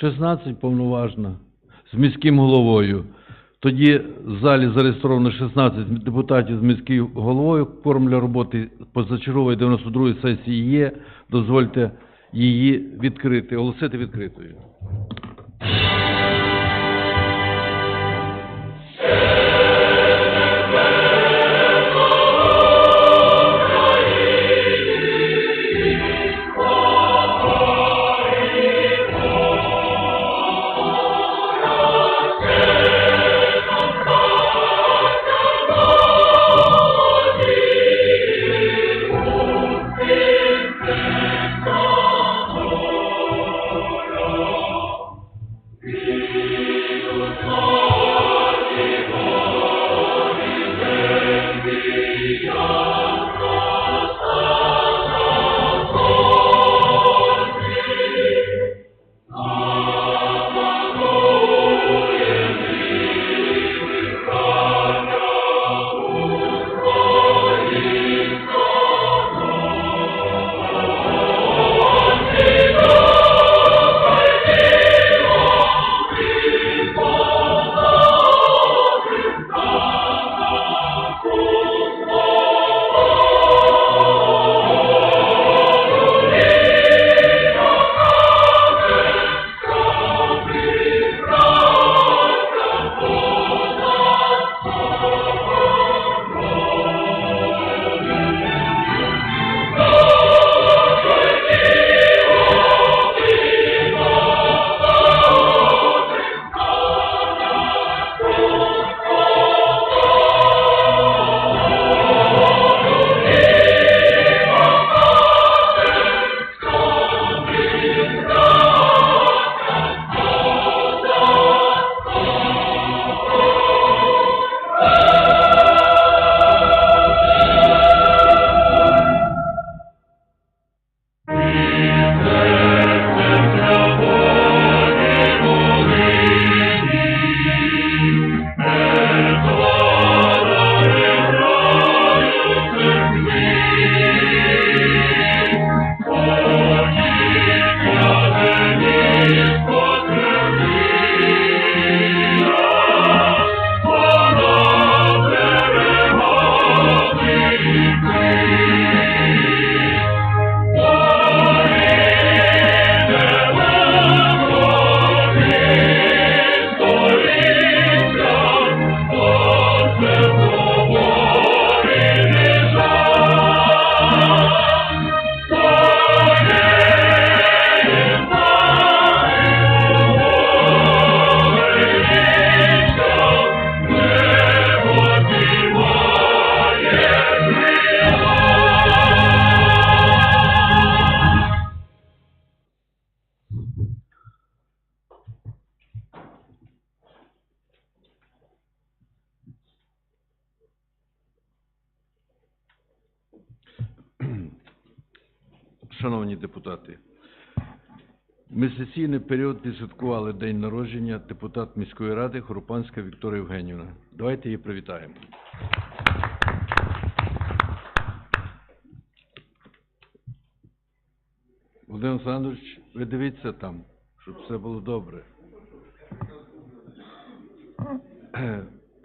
16 повноважна з міським головою. Тоді в залі зареєстровано 16 депутатів з міським головою. Форм для роботи позачергової 92-ї сесії є. Дозвольте її відкрити, оголосити відкритою. Шановні депутати, ми сесійний період відсвяткували день народження депутат міської ради Хоропанська Вікторія Євгенівна. Давайте її привітаємо. Володимир Олександрович, ви дивіться там, щоб все було добре.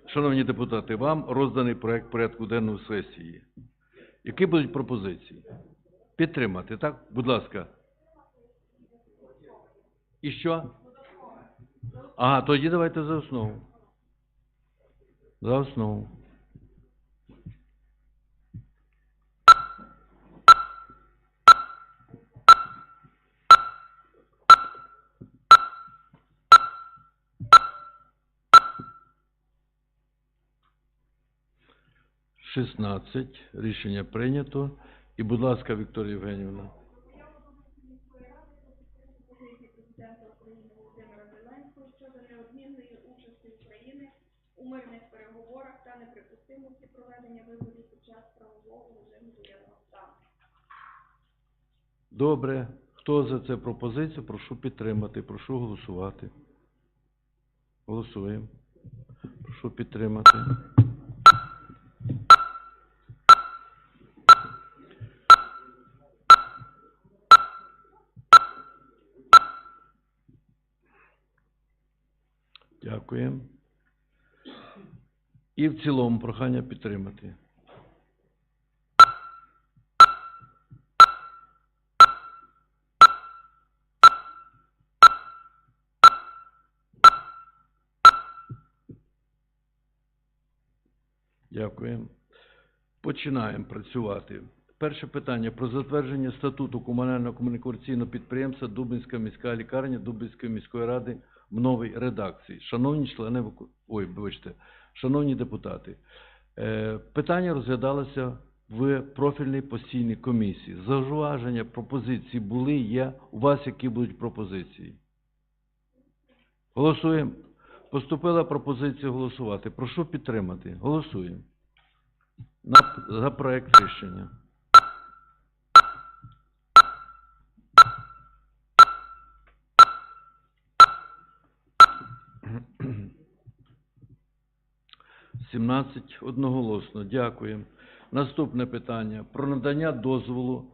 Шановні депутати, вам розданий проект порядку денного сесії. Які будуть пропозиції? Підтримати, так? Будь ласка. І що? Ага, тоді давайте за основу. За основу. Шістнадцять. Рішення прийнято. І, будь ласка, Вікторія Євгенівна. Добре. Хто за це пропозицію, прошу підтримати. Прошу голосувати. Голосуємо. Прошу підтримати. Дякую. І в цілому прохання підтримати. Дякую. Починаємо працювати. Перше питання про затвердження статуту комунального комунікаційного підприємства Дубинська міська лікарня Дубинської міської ради в новій редакції. Шановні члени ой, вибачте, шановні депутати, е, питання розглядалося в профільній постійній комісії. Зауваження, пропозиції були, є. У вас які будуть пропозиції? Голосуємо. Поступила пропозиція голосувати. Прошу підтримати. Голосуємо. За проект рішення. Сімнадцять одноголосно. Дякую. Наступне питання. Про надання дозволу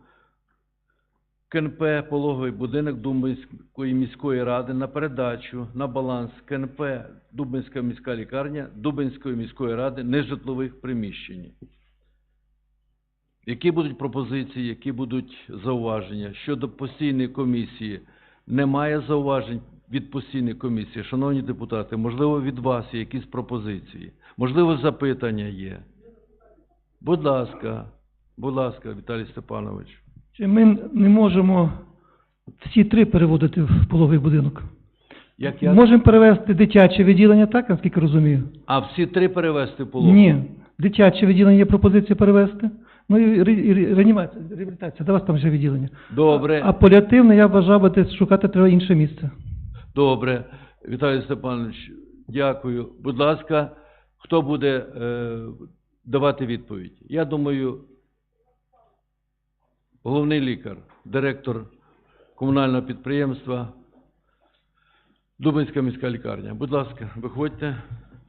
КНП «Пологовий будинок Дубинської міської ради на передачу на баланс КНП Дубинська міська лікарня Дубинської міської ради нежитлових приміщень. Які будуть пропозиції, які будуть зауваження? Щодо постійної комісії, немає зауважень від постійної комісії. Шановні депутати, можливо, від вас є якісь пропозиції? Можливо, запитання є? Будь ласка, будь ласка, Віталій Степанович. Чи ми не можемо всі три переводити в половий будинок? Як я... Можемо перевести дитяче відділення, так, наскільки розумію? А всі три перевести в пологову? Ні. Дитяче відділення є пропозиція перевести. Ну і ре- і реанімація, реабілітація, до вас там вже відділення. Добре, А паліативне, я вважав, би, шукати треба інше місце. Добре. Віталій Степанович, дякую. Будь ласка, хто буде е, давати відповідь? Я думаю, головний лікар, директор комунального підприємства Дубинська міська лікарня. Будь ласка, виходьте.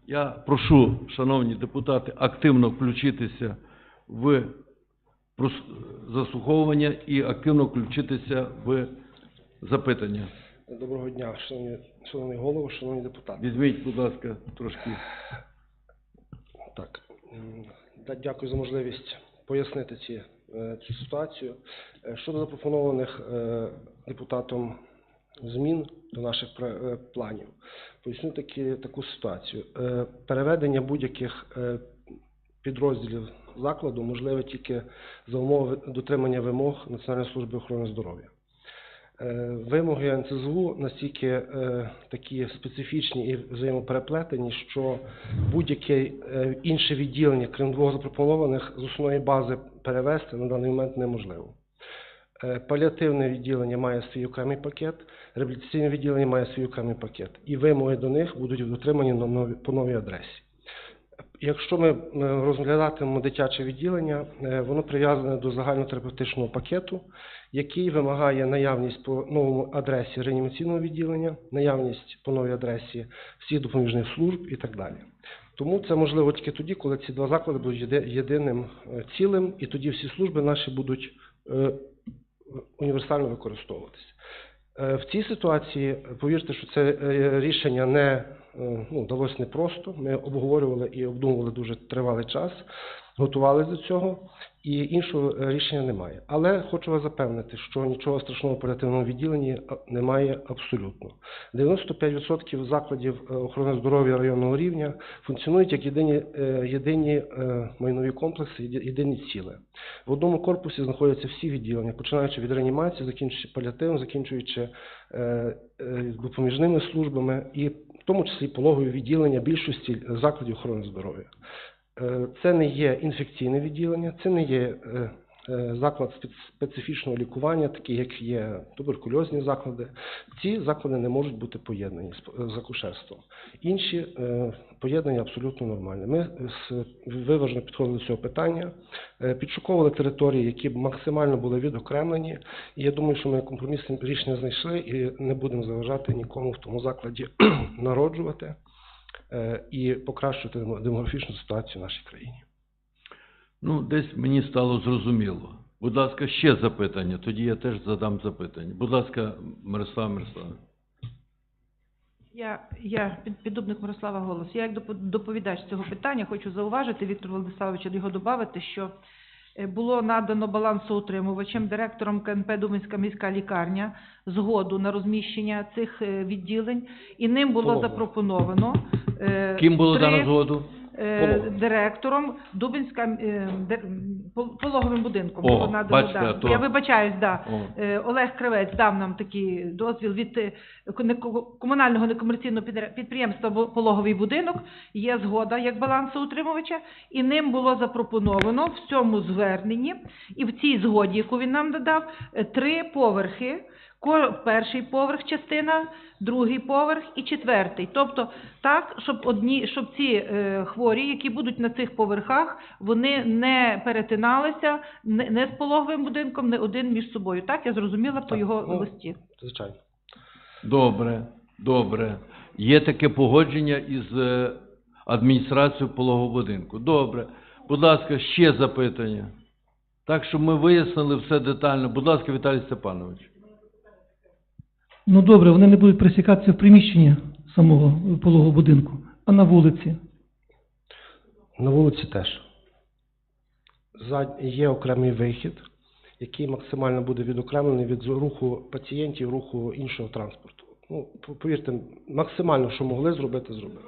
Я прошу, шановні депутати, активно включитися в заслуховування і активно включитися в запитання. Доброго дня, шановні, шановний голово, шановні депутати. Візьміть, будь ласка, трошки. Так, дякую за можливість пояснити ці, е, цю ситуацію. Е, Щодо запропонованих е, депутатом змін до наших планів, поясню такі, таку ситуацію. Переведення будь-яких підрозділів закладу можливе тільки за умови дотримання вимог Національної служби охорони здоров'я. Е, Вимоги НСЗУ настільки е, такі специфічні і взаємопереплетені, що будь-яке е, інше відділення, крім двох запропонованих, з основної бази перевести на даний момент неможливо. Е, Паліативне відділення має свій окремий пакет, реабілітаційне відділення має свій окремий пакет, і вимоги до них будуть дотримані по новій адресі. Якщо ми розглядатимемо дитяче відділення, воно прив'язане до загальнотерапевтичного пакету, який вимагає наявність по новому адресі реанімаційного відділення, наявність по новій адресі всіх допоміжних служб і так далі. Тому це можливо тільки тоді, коли ці два заклади будуть єдиним е, цілим, і тоді всі служби наші будуть е, універсально використовуватися. Е, В цій ситуації, повірте, що це рішення не ну, далось непросто. Ми обговорювали і обдумували дуже тривалий час, готувалися до цього, і іншого е, рішення немає. Але хочу вас запевнити, що нічого страшного в оперативному відділенні немає абсолютно. 95% закладів е, охорони здоров'я районного рівня функціонують як єдині, е, єдині е, майнові комплекси, єдині ціле. В одному корпусі знаходяться всі відділення, починаючи від реанімації, закінчуючи паліативом, закінчуючи е, е, допоміжними службами і в тому числі пологові відділення більшості закладів охорони здоров'я. Е, Це не є інфекційне відділення, це не є е, е, заклад спец- специфічного лікування, такий як є туберкульозні заклади. Ці заклади не можуть бути поєднані з акушерством. Інші поєднання абсолютно нормальні. Ми виважено підходили до цього питання, підшуковували території, які б максимально були відокремлені. Я думаю, що ми компромісне рішення знайшли і не будемо заважати нікому в тому закладі народжувати і покращувати демо- демографічну ситуацію в нашій країні. Ну, десь мені стало зрозуміло. Будь ласка, ще запитання, тоді я теж задам запитання. Будь ласка, Мирослав Мирославович. Я, я під- піддубник Мирослава Голос. Я як допо- доповідач цього питання хочу зауважити Віктор Владиславович, його додати, що е, було надано балансоутримувачем, директором КНП Думанська міська лікарня згоду на розміщення цих е, відділень, і ним було запропоновано е, Ким було три, дано згоду? е, директором Дубинська е, пол- пологовим будинком О, було надано. бачите, да. то- Я вибачаюсь, да. О. Е, Олег Кривець дав нам такий дозвіл від е, ко- комунального некомерційного підре- підприємства «Бо- Пологовий будинок. Є згода як балансоутримувача, і ним було запропоновано в цьому зверненні і в цій згоді, яку він нам додав, е, три поверхи. Ко- Перший поверх частина, другий поверх і четвертий. Тобто так, щоб одні, щоб ці е, хворі, які будуть на цих поверхах, вони не перетиналися не, не з пологовим будинком, не один між собою. Так я зрозуміла по його ну, листі. Звичайно. Добре, добре. Є таке погодження із е, адміністрацією пологового будинку. Добре. Будь ласка, ще запитання. Так, щоб ми вияснили все детально. Будь ласка, Віталій Степанович. Ну добре, вони не будуть пересікатися в приміщенні самого пологового будинку, а на вулиці. На вулиці теж. Є окремий вихід, який максимально буде відокремлений від руху пацієнтів, руху іншого транспорту. Ну, повірте, максимально, що могли зробити, зробили.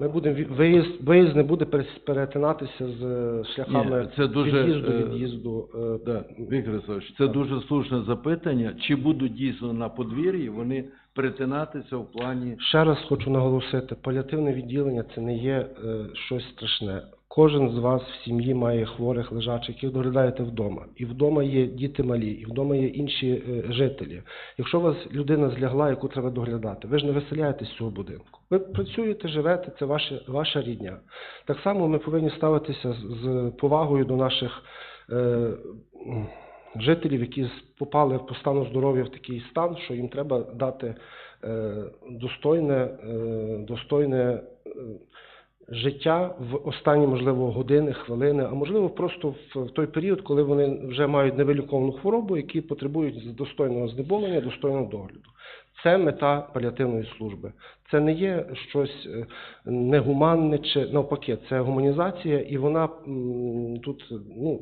Ми будемо виїзд, виїзд не буде перетинатися з е, шляхами Ні, це дуже, під'їзду, е, від'їзду. е, Да, Віктор Олександрович, це дуже слушне запитання. Чи будуть дійсно на подвір'ї вони перетинатися в плані Ще раз хочу наголосити, паліативне відділення це не є е, щось страшне. Кожен з вас в сім'ї має хворих лежачих, яких доглядаєте вдома. І вдома є діти малі, і вдома є інші е, жителі. Якщо у вас людина злягла, яку треба доглядати, ви ж не виселяєтесь з цього будинку. Ви працюєте, живете, це ваша, ваша рідня. Так само ми повинні ставитися з, повагою до наших е, жителів, які попали по стану здоров'я в такий стан, що їм треба дати е, достойне, е, достойне е, життя в останні, можливо, години, хвилини, а можливо, просто в, той період, коли вони вже мають невиліковну хворобу, які потребують достойного знеболення, достойного догляду. Це мета паліативної служби. Це не є щось е, негуманне чи навпаки, це гуманізація, і вона тут ну,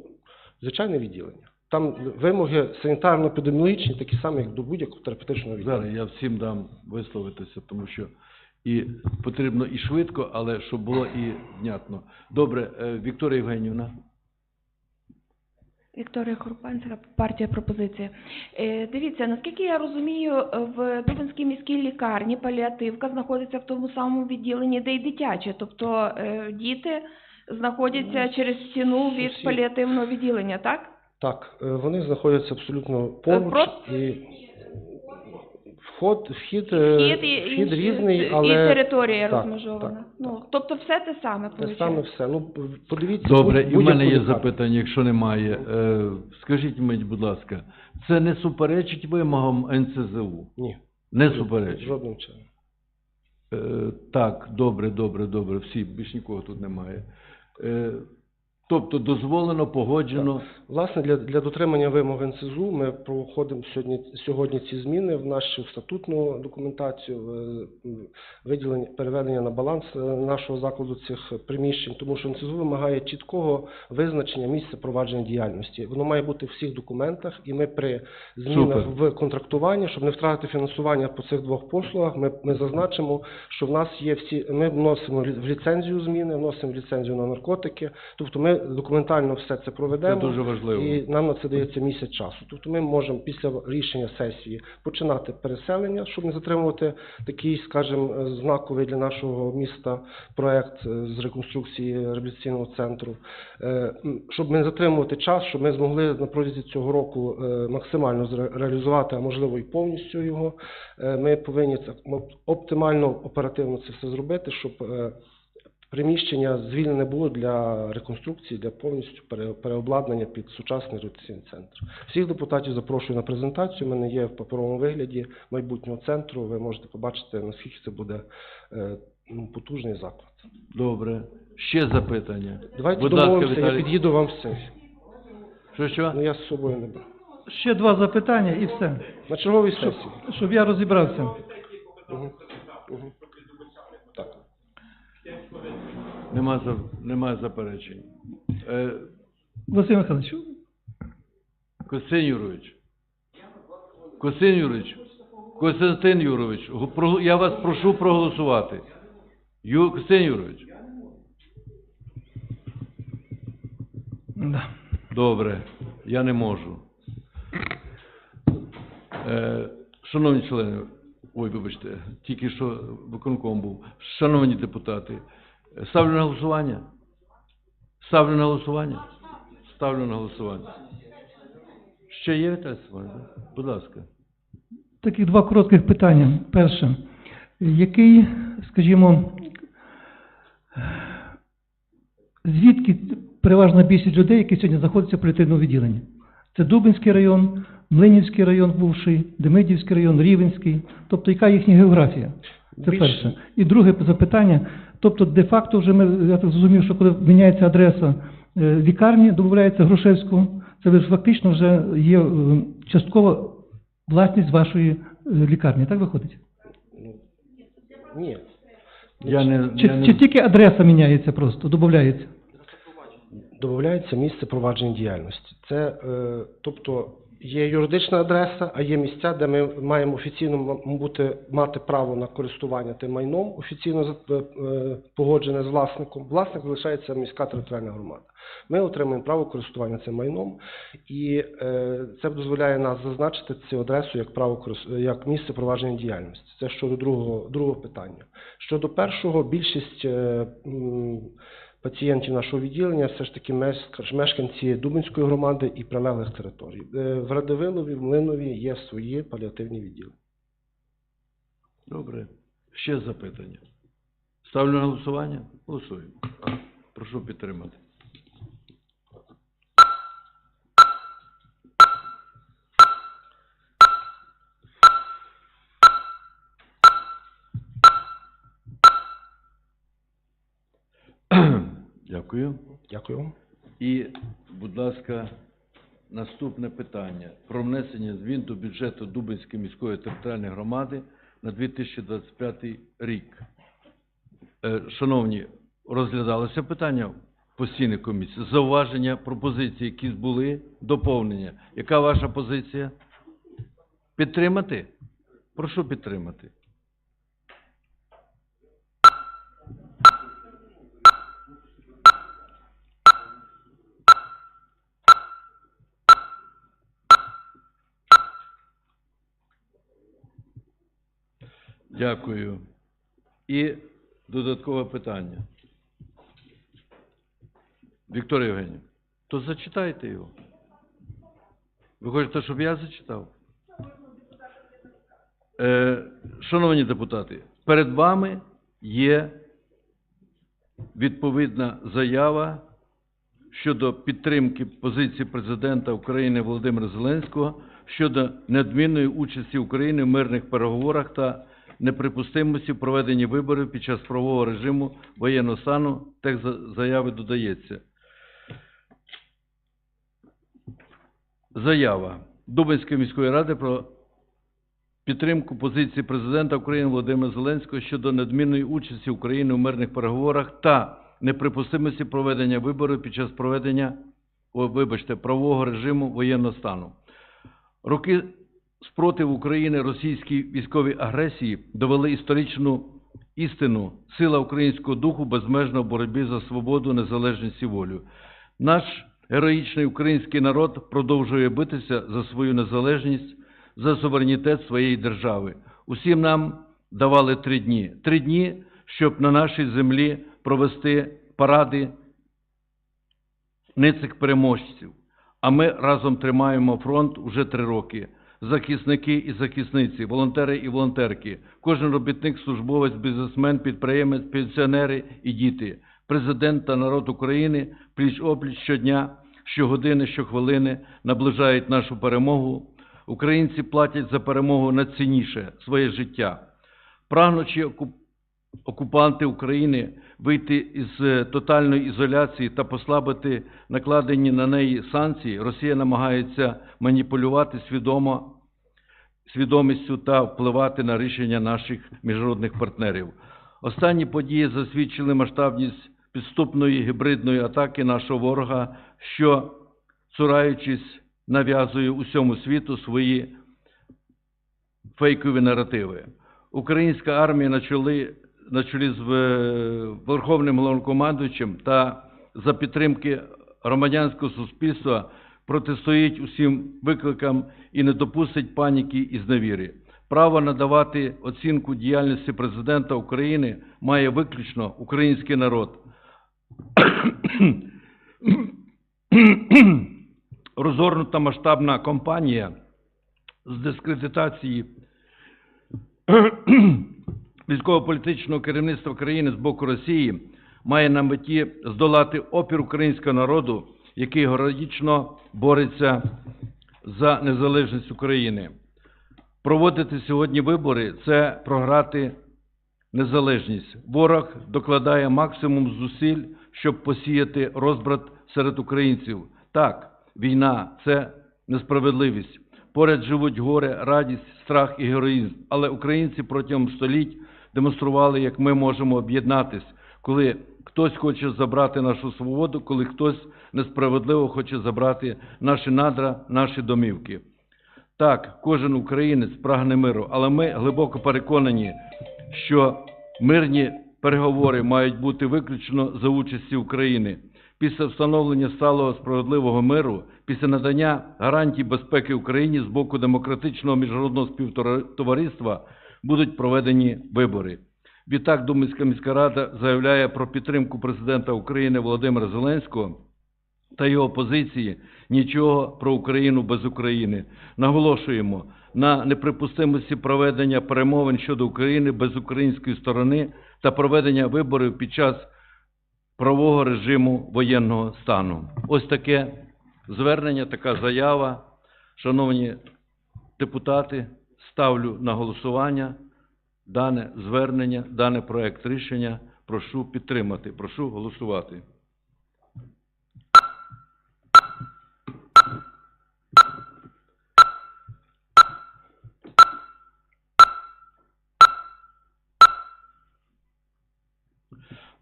звичайне відділення. Там вимоги санітарно-епідеміологічні такі самі, як до будь-якого терапевтичного відділення. Зараз я всім дам висловитися, тому що і потрібно і швидко, але щоб було і внятно. Добре, е, Вікторія Євгенівна. Вікторія Хорпанська, партія пропозиція. Е, дивіться, наскільки я розумію, в Дубинській міській лікарні паліативка знаходиться в тому самому відділенні, де й дитяче. Тобто е, діти знаходяться через стіну від паліативного відділення, так? Так, вони знаходяться абсолютно поруч про- і вход, вхід, е, Вхід і, вхід і- різний, і але територія так, розмежована. так, ну, тобто все те саме, те саме все. Ну, подивіться. Добре, будь- і в мене є запитання, якщо немає. Е, Скажіть мені, будь ласка, це не суперечить вимогам НСЗУ? Ні, Не суперечить. жодним чином. Е, Так, добре, добре, добре, всі, більш нікого тут немає. Е, Тобто дозволено, погоджено. Власне, для, для дотримання вимог НСЗУ ми проходимо сьогодні, сьогодні ці зміни в нашу статутну документацію, виділення, переведення на баланс е, нашого закладу цих приміщень, тому що НСЗУ вимагає чіткого визначення місця провадження діяльності. Воно має бути в всіх документах, і ми при змінах Супер. в контрактуванні, щоб не втратити фінансування по цих двох послугах, ми, ми зазначимо, що в нас є всі, ми вносимо в ліцензію зміни, вносимо в ліцензію на наркотики, тобто ми документально все це Це проведемо. дуже важливо. І нам на це дається місяць часу. Тобто ми можемо після рішення сесії починати переселення, щоб не затримувати такий, скажімо, знаковий для нашого міста проект е, з реконструкції реабілітаційного центру. Е, Щоб не затримувати час, щоб ми змогли на протязі цього року е, максимально реалізувати, а можливо і повністю його. Ми повинні це оптимально оперативно це все зробити, щоб приміщення звільнене було для реконструкції, для повністю переобладнання під сучасний реабілітаційний центр. Всіх депутатів запрошую на презентацію. У мене є в паперовому вигляді майбутнього центру. Ви можете побачити, наскільки це буде е, ну, потужний заклад. Добре. Ще запитання. Давайте Будь ласка, я під'їду вам все. Що що? Ну я з собою не беру. Ще два запитання і все. На черговій сесії. Щоб я розібрався. Угу. Угу. Так. Нема, немає заперечень. Е, Василь Михайлович, Костянтин Юрович. Костянтин Юрович. Костянтин Юрович, я вас прошу проголосувати. Ю, Костянтин Юрович. да. Добре, я не можу. Е, шановні члени, ой, вибачте, тільки що виконком був. Шановні депутати, ставлю на голосування. Ставлю на голосування. Ставлю на голосування. Ще є Віталій да? Будь ласка. Таких два коротких питання. Перше, який, скажімо, звідки переважна більшість людей, які сьогодні знаходяться в політичному відділенні? Це Дубинський район, Млинівський район бувший, Демидівський район, Рівенський. Тобто, яка їхня географія? Це перше. І друге запитання. Тобто, де-факто вже ми, я так зрозумів, що коли міняється адреса е, лікарні, додається Грушевського, це ви ж фактично вже є е, часткова власність вашої е, лікарні, так виходить? Ні. Я не, Чи, я не... чи тільки адреса міняється просто, додається? Додається місце провадження діяльності. Це, е, тобто, є юридична адреса, а є місця, де ми маємо офіційно бути, мати право на користування тим майном, офіційно е, е, погоджене з власником. Власник залишається міська територіальна громада. Ми отримуємо право користування цим майном, і е, це дозволяє нас зазначити цю адресу як право як місце провадження діяльності. Це щодо другого, другого питання. Щодо першого, більшість пацієнтів нашого відділення все ж таки мешканці Дубинської громади і прилеглих територій. Е, В Радивилові, в Млинові є свої паліативні відділи. Добре. Ще запитання. Ставлю на голосування? Голосуємо. Прошу підтримати. Дякую. Дякую. І, будь ласка, наступне питання про внесення змін до бюджету Дубинської міської територіальної громади на 2025 рік. Е, Шановні, розглядалося питання в постійній комісії. Зауваження, пропозиції, які були, доповнення. Яка ваша позиція? Підтримати? Прошу підтримати. Дякую. І додаткове питання. Вікторія Євгенівна, то зачитайте його. Ви хочете, щоб я зачитав? Е, шановні депутати, перед вами є відповідна заява щодо підтримки позиції президента України Володимира Зеленського щодо неодмінної участі України в мирних переговорах та неприпустимості проведення виборів під час правового режиму воєнного стану. Текст за- заяви додається. Заява Дубинської міської ради про підтримку позиції президента України Володимира Зеленського щодо надмірної участі України у мирних переговорах та неприпустимості проведення виборів під час проведення, о, вибачте, правового режиму воєнного стану. Роки спротиву України російській військовій агресії довели історичну істину, сила українського духу безмежно в боротьбі за свободу, незалежність і волю. Наш героїчний український народ продовжує битися за свою незалежність, за суверенітет своєї держави. Усім нам давали три дні. Три дні, щоб на нашій землі провести паради ницих переможців. А ми разом тримаємо фронт уже три роки. Захисники і захисниці, волонтери і волонтерки, кожен робітник, службовець, бізнесмен, підприємець, пенсіонери і діти, президент та народ України пліч-опліч щодня, щогодини, щохвилини наближають нашу перемогу. Українці платять за перемогу найцінніше – своє життя. Прагнучи оку- окупанти України вийти із е, тотальної ізоляції та послабити накладені на неї санкції, Росія намагається маніпулювати свідомо свідомістю та впливати на рішення наших міжнародних партнерів. Останні події засвідчили масштабність підступної гібридної атаки нашого ворога, що, цураючись, нав'язує усьому світу свої фейкові наративи. Українська армія на чолі, на чолі з е, Верховним головнокомандуючим та за підтримки громадянського суспільства протистоїть усім викликам і не допустить паніки і зневіри. Право надавати оцінку діяльності президента України має виключно український народ. Розгорнута масштабна кампанія з дискредитації військово-політичного керівництва країни з боку Росії має на меті здолати опір українського народу, який героїчно бореться за незалежність України. Проводити сьогодні вибори це програти незалежність. Ворог докладає максимум зусиль, щоб посіяти розбрат серед українців. Так, війна це несправедливість. Поряд живуть горе, радість, страх і героїзм. Але українці протягом століть демонстрували, як ми можемо об'єднатись, коли хтось хоче забрати нашу свободу, коли хтось несправедливо хоче забрати наші надра, наші домівки. Так, кожен українець прагне миру, але ми глибоко переконані, що мирні переговори мають бути виключно за участі України. Після встановлення сталого справедливого миру, після надання гарантій безпеки Україні з боку демократичного міжнародного співтовариства будуть проведені вибори. Відтак Думська міська рада заявляє про підтримку президента України Володимира Зеленського та його позиції нічого про Україну без України. Наголошуємо на неприпустимості проведення перемовин щодо України без української сторони та проведення виборів під час правового режиму воєнного стану. Ось таке звернення, така заява. Шановні депутати, ставлю на голосування дане звернення, даний проект рішення. Прошу підтримати, прошу голосувати.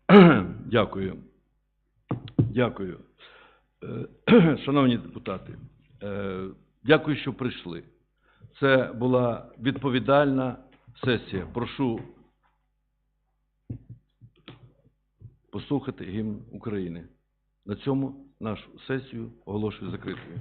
Дякую. Дякую. Е, Шановні депутати, е, дякую, що прийшли. Це була відповідальна сесія. Прошу послухати гімн України. На цьому нашу сесію оголошую закритою.